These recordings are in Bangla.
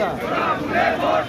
জিন্দাবাদ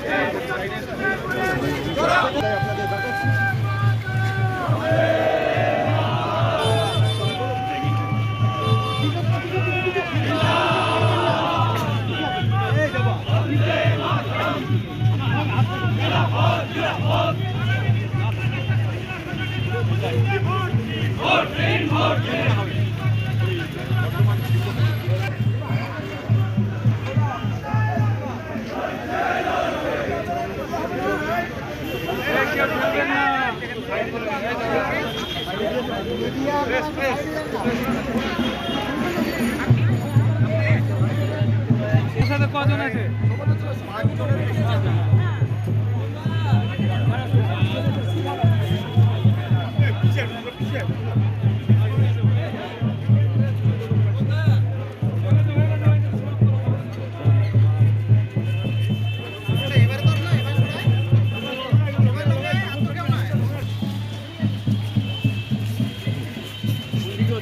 না সাথে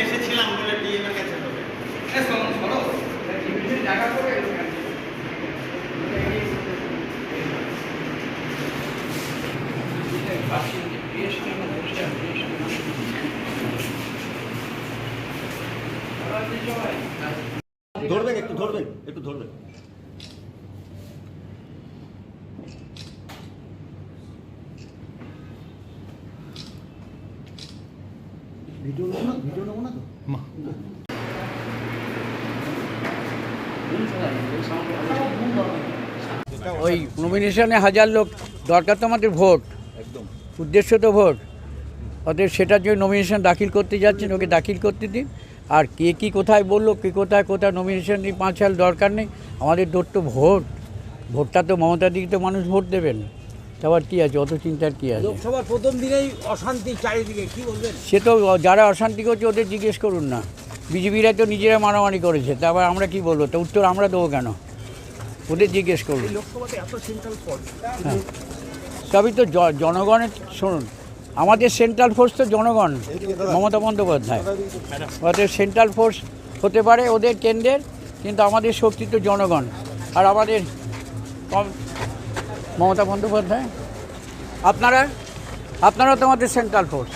এসেছিলাম বলে ডিএমের কাছে হবে ধরবেন একটু ধরবেন একটু ধরবেন। ভিডিও নেব না? ভিডিও নেব না তো? ওই নমিনেশনে হাজার লোক দরকার তো আমাদের ভোট। একদম। উদ্দেশ্য তো ভোট। অতএব সেটার জন্য নমিনেশন দাখিল করতে যাচ্ছেন ওকে দাখিল করতে দিন। আর কে কি কোথায় বলল কে কোথায় কোথায় নমিনেশন নিয়ে পাঁচ সাল দরকার নেই আমাদের দোর তো ভোট। ভোটটা তো মমতা দিকে তো মানুষ ভোট দেবেন। তারপর কী আছে? অত চিন্তার কী আছে? লোকসভার প্রথম দিনেই অশান্তি চারিদিকে কি বলবেন? সে তো যারা অশান্তি করছে ওদের জিজ্ঞেস করুন না। বিজেপিরা তো নিজেরা মারামারি করেছে তারপর আমরা কি বলব? তো উত্তর আমরা দেবো কেন? ওদের জিজ্ঞেস করুন। লোকসভাতে এত সেন্ট্রাল ফোর্স হ্যাঁ। সবই তো জনগণের শুনুন আমাদের সেন্ট্রাল ফোর্স তো জনগণ মমতা বন্দ্যোপাধ্যায়। অতএব সেন্ট্রাল ফোর্স হতে পারে ওদের কেন্দ্রের কিন্তু আমাদের শক্তি তো জনগণ। আর আমাদের কম- মমতা বন্দ্যোপাধ্যায়? আপনারা? আপনারা তো আমাদের সেন্ট্রাল ফোর্স